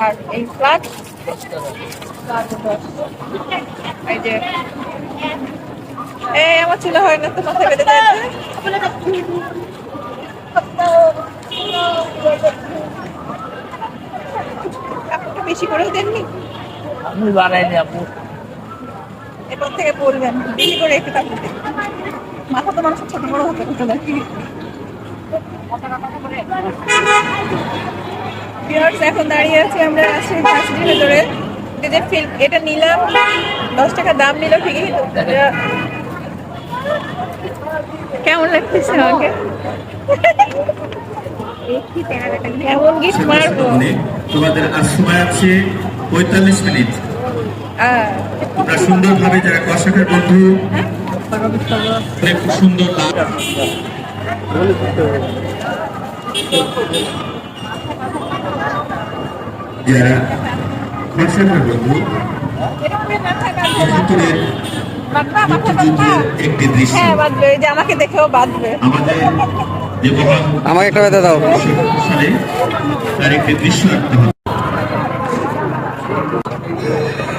আর এই ফ্ল্যাট এই যে এই আমার ছিল হয় না তো বেঁধে দিয়েছে আপনারটা বেশি করেও দেননি? আমি বানাইনি আপু। এরপর থেকে বলবেন বেশি করে একটু টাকা। মাথা তো মানুষের ছোট বড় হতে হতো নাকি Viewers, এখন দাঁড়িয়ে আছি আমরা আছি ভার্সিটির ভেতরে। যে ফিল্ম এটা নিলাম দশ টাকা দাম নিল ঠিকই কেমন লাগতেছে আমাকে? কেমন গিফট মারবো তোমাদের আর সময় আছে পঁয়তাল্লিশ মিনিট। তোমরা সুন্দরভাবে যারা কষাকের বন্ধু অনেক সুন্দর লাভ যারা কষাকের বন্ধু। একাত্তরের? একটি দৃশ্য হ্যাঁ বাঁধবে এই যে আমাকে দেখেও বাঁধবে আমাদের আমাকে একটা বেঁধে দাও সালে তার একটি দৃশ্য রাখতে হবে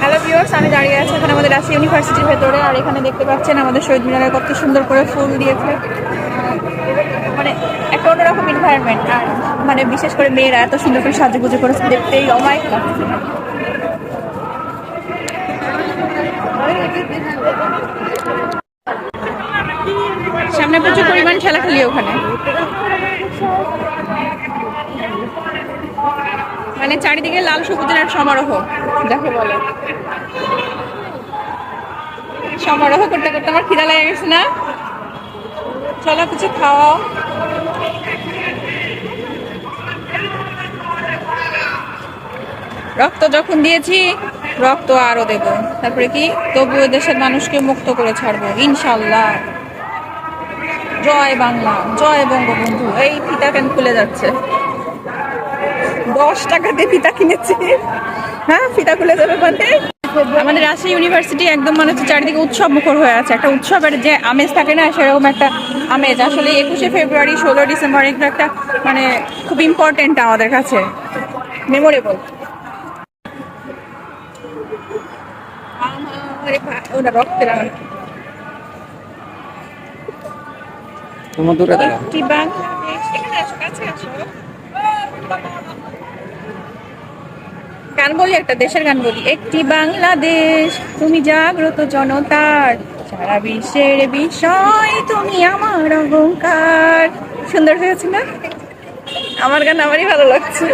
হ্যালো ভিউয়ার্স আমি দাঁড়িয়ে আছি এখন আমাদের রাশি ইউনিভার্সিটির ভেতরে আর এখানে দেখতে পাচ্ছেন আমাদের শহীদ মিনারে কত সুন্দর করে ফুল দিয়েছে মানে একটা অন্যরকম এনভায়রনমেন্ট আর মানে বিশেষ করে মেয়েরা এত সুন্দর করে সাজুগুজু করেছে দেখতেই অমায়িক লাগছে সামনে প্রচুর পরিমাণ খেলা খেলি ওখানে। মানে চারিদিকে লাল সবুজের এক সমারোহ দেখো বলে। সমারোহ করতে করতে আমার খিদা লেগে গেছে না? চলো কিছু খাওয়াও। রক্ত যখন দিয়েছি, রক্ত আরও দেব। তারপরে কি? তবুও দেশের মানুষকে মুক্ত করে ছাড়বো ইনশাল্লাহ জয় বাংলা, জয় বঙ্গবন্ধু। এই ফিতা কেন খুলে যাচ্ছে। দশ টাকা দিয়ে ফিতা কিনেছি। হ্যাঁ ফিতা খুলে যাবে মানে আমাদের রাজশাহী ইউনিভার্সিটি একদম মানে হচ্ছে চারিদিকে উৎসব মুখর হয়ে আছে। একটা উৎসবের যে আমেজ থাকে না, সেরকম একটা আমেজ। আসলে একুশে ফেব্রুয়ারি, ষোলো ডিসেম্বর এগুলো একটা মানে খুব ইম্পর্টেন্ট আমাদের কাছে। মেমোরেবল ওটা রক্তের আমার তোমার দূরে দাও একটি বাংলাদেশ। এখানে আসো কাছে আসো। গান বলি একটা দেশের গান বলি। একটি বাংলাদেশ তুমি জাগ্রত জনতার। সারা বিশ্বের বিষয় তুমি আমার অহংকার। সুন্দর হয়েছে না? আমার গান আমারই ভালো লাগছে।